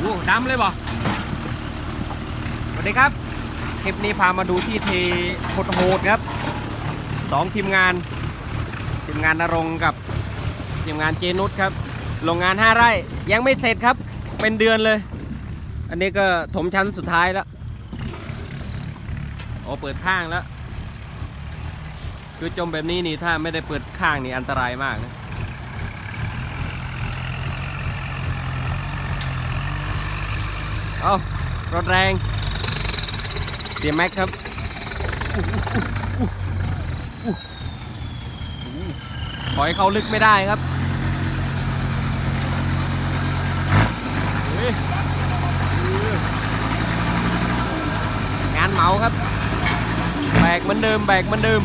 โอ้ดำเลยบ่สวัสดีครับ คลิปนี้พามาดูที่เทโหดครับสองทีมงาน ทีมงานนรงกับ ทีมงานเจนุสครับ โรงงาน5ไร่ยังไม่เสร็จครับ เป็นเดือนเลย อันนี้ก็ถมชั้นสุดท้ายแล้วโอ้เปิดข้างแล้ว คือจมแบบนี้นี่ถ้าไม่ได้เปิดข้างนี่อันตรายมากนะ เอารถแรง เสียแม็กครับถอยเข้าลึกไม่ได้ครับงานเมาครับ แบกเหมือนเดิม แบกเหมือนเดิม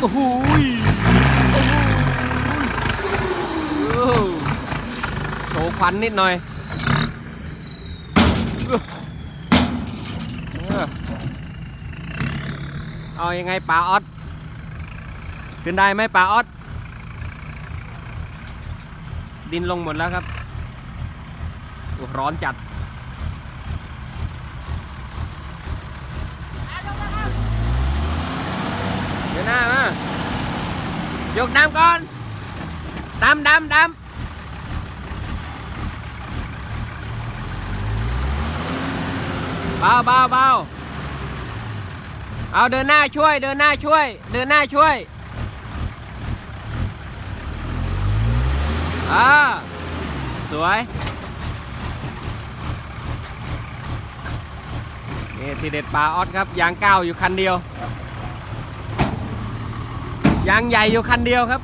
โอ้โหยโชว์ควันนิดหน่อยเออเออเอายังไงป่าออดขึ้นได้ไหมป่าออดดินลงหมดแล้วครับ ร้อนจัด ดี๋ยวหน้ามายกน้ำก่อนดำดำดำเบาเบาเบาเอาเดินหน้าช่วย เดินหน้าช่วย เดินหน้าช่วยอ่าสวยนี่ทีเด็ดปลาออดครับยางก้าวอยู่คันเดียว ยางใหญ่อยู่คันเดียวครับ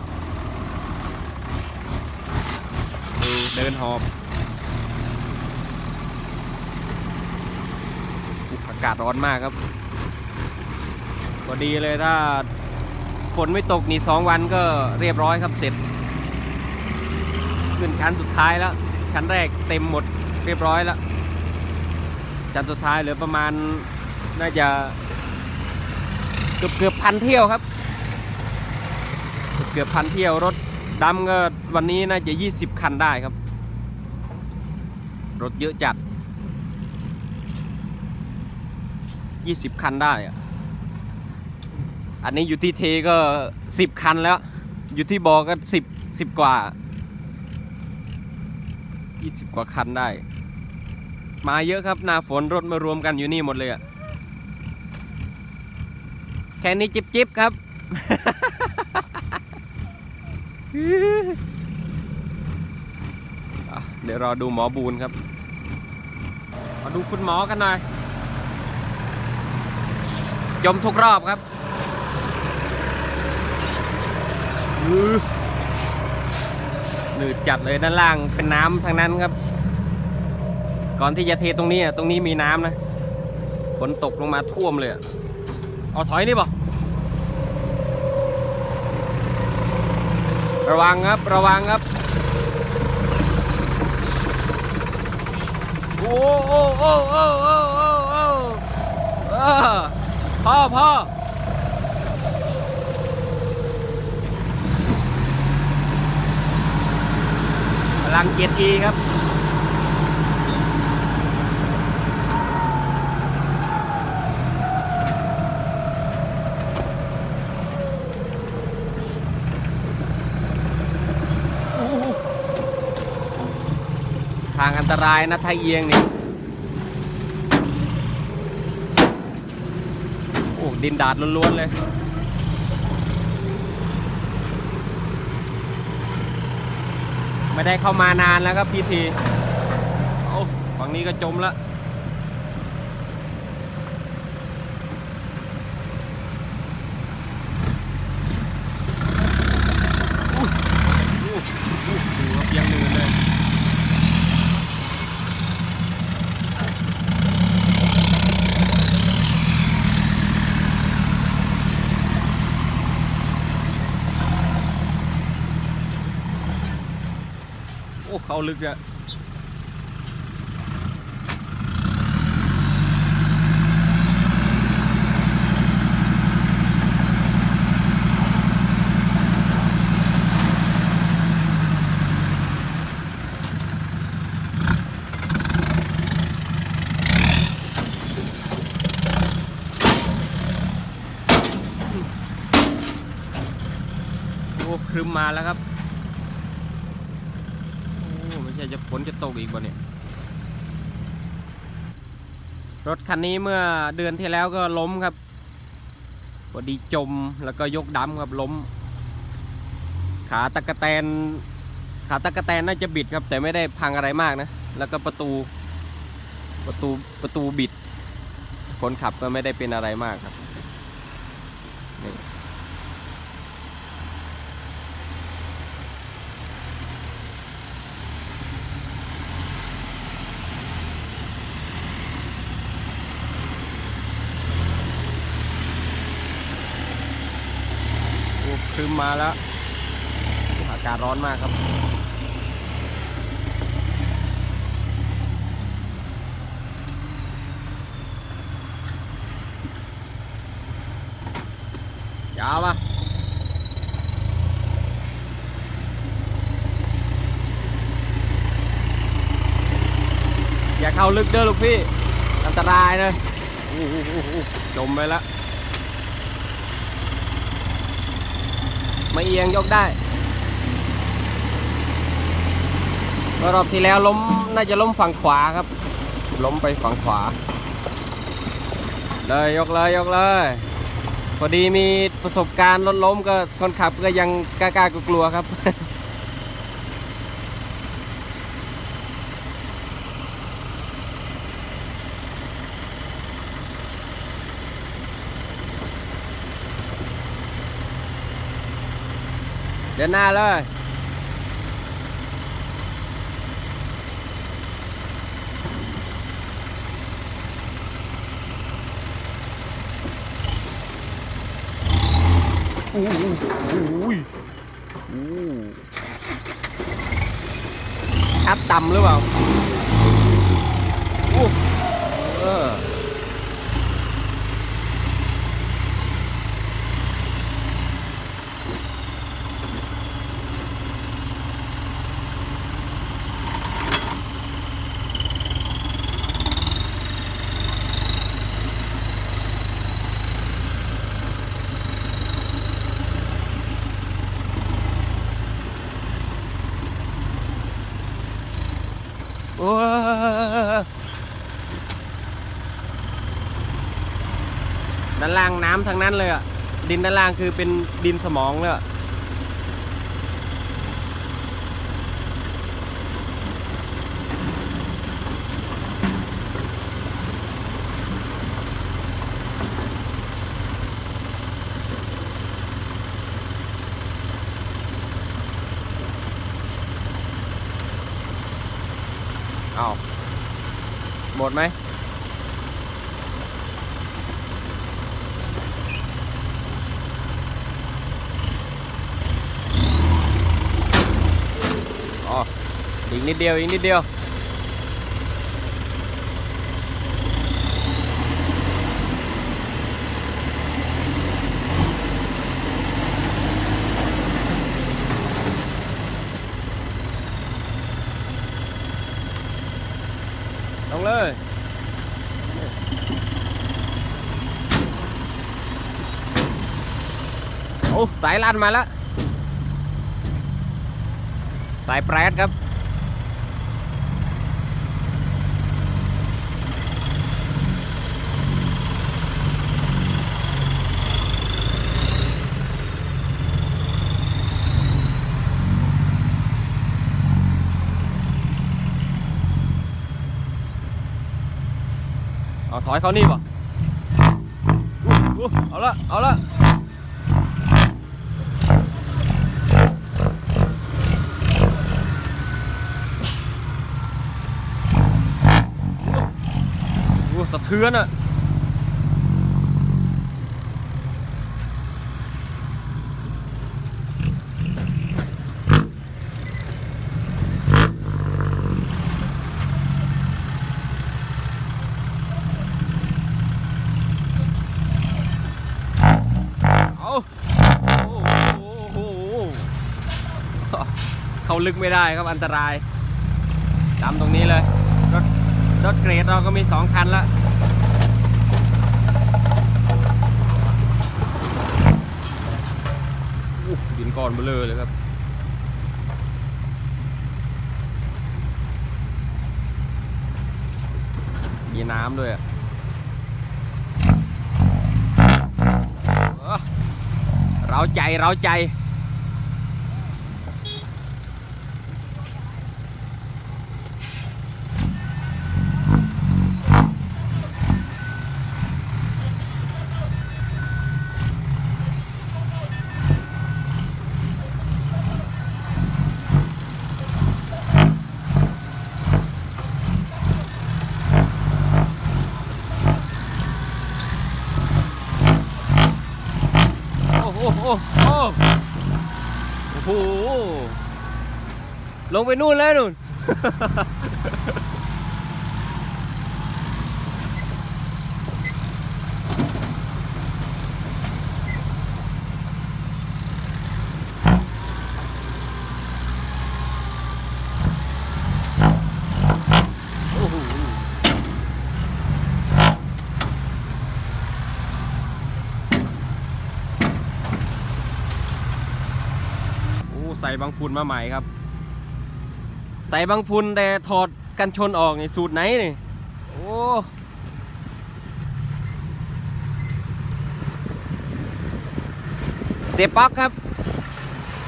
ดูเดินหอบอุ๊ยอากาศร้อนมากครับพอดีเลยถ้าฝนไม่ตกนี่สองวันก็เรียบร้อยครับเสร็จ ขึ้นชั้นสุดท้ายแล้ว ชั้นแรกเต็มหมดเรียบร้อยแล้ว ชั้นสุดท้ายเหลือประมาณน่าจะเกือบเกือบพันเที่ยวครับ เกือบพันเที่ยวรถดำก็วันนี้น่าจะ 20 คันได้ครับ รถเยอะจัด 20 คันได้อะอันนี้อยู่ที่เทก็ 10 คันแล้ว อยู่ที่บอก็ 10 10 กว่า 20 กว่าคันได้ มาเยอะครับหน้าฝนรถมารวมกันอยู่นี่หมดเลยอะแค่นี้จิบๆครับ เดี๋ยวรอดูหมอบูนครับ มาดูคุณหมอกันหน่อย จมทุกรอบครับหนืดจัดเลยด้านล่างเป็นน้ำทางนั้นครับ ก่อนที่จะเทตรงนี้ตรงนี้มีน้ำนะฝนตกลงมาท่วมเลยอเอาถอยนี่บ่ ระวังครับ ระวังครับ โอ้โอ้โอ้โอ้โอ้โอ้โอ้เออพ่อพ่อพลังเจ็ดอีครับ ทางอั นตรายนะถ้าเอียงนี่โอ้ดินดาดล้วนๆเลยไม่ได้เข้ามานานแล้วครับพี่ทีโอ้ฝั่งนี้ก็จมแล้ว เข้าลึกเนี่ยครึมมาแล้วครับ จะตกอีกบ่เนี่ยรถคันนี้เมื่อเดือนที่แล้วก็ล้มครับพอดีจมแล้วก็ยกดำครับล้ม ขาตะกะแตน ขาตะกะแตนน่าจะบิดครับ แต่ไม่ได้พังอะไรมากนะ แล้วก็ประตูประตูประตูบิด คนขับก็ไม่ได้เป็นอะไรมากครับ มาแล้ว อากาศร้อนมากครับ ยาวปะอย่าเข้าลึกเด้อลูกพี่ อันตรายเลยจมไปแล้ว ไม่เอียงยกได้เมื่อรอบที่แล้วล้มน่าจะล้มฝั่งขวาครับ ล้มไปฝั่งขวา เลยยกเลยยกเลยพอดีมีประสบการณ์รถล้มก็คนขับก็ยังกล้ากลัวครับ เดินหน้าเลยอู้หูอู้ยอู้อัพต่ำหรือเปล่าอู้เออ โอ้ด้านล่างน้ำทั้งนั้นเลยอะ ดินด้านล่างคือเป็นดินสมองเลยอะ เอาหมดไหมอ๋ออีกนิดเดียว อีกนิดเดียว สายลั่นมาแล้ว สายแปรดครับ เอาถอยเขานี่ป่ะเอาละ เอาละ เทือนอะเอาเข้าลึกไม่ได้ครับอันตรายดำตรงนี้เลย รถรถเกรดเราก็มีสองคันละ ก้อนเบลอเลยครับ มีน้ำด้วยอะเราใจเราใจ ลงไปนู่นแล้วนู่น โอ้โหโอ้ใส่บางฝุ่นมาใหม่ครับ ส่บางฝุ่นแต่ถอดกันชนออกในสูตรไหนนี่ โอ้เสียป๊อกครับ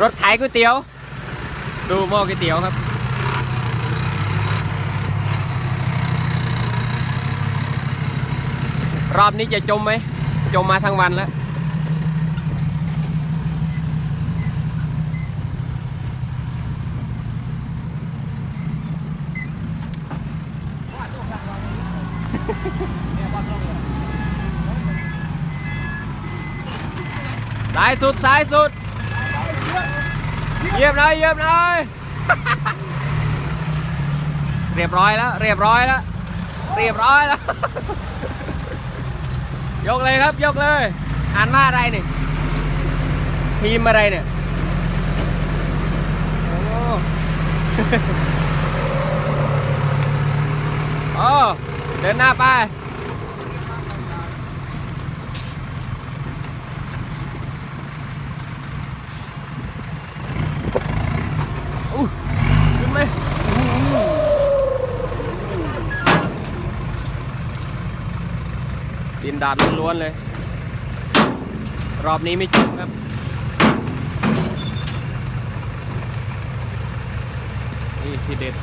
รถขายก๋วยเตี๋ยว ดูหม้อก๋วยเตี๋ยวครับ รอบนี้จะจมไหม จมมาทั้งวันแล้ว สุดสายสุดเยียบเลยเยียบเลยเรียบร้อยแล้ว เรียบร้อยแล้ว เรียบร้อยแล้ว ยกเลยครับ ยกเลยอ่านว่าอะไรนี่ทีมอะไรเนี่ยโอ้โอ้เดินหน้าไป อู้ขึ้นไหม ดินดาดล้วนๆเลย รอบนี้ไม่จุกครับ นี่ที่เด็ด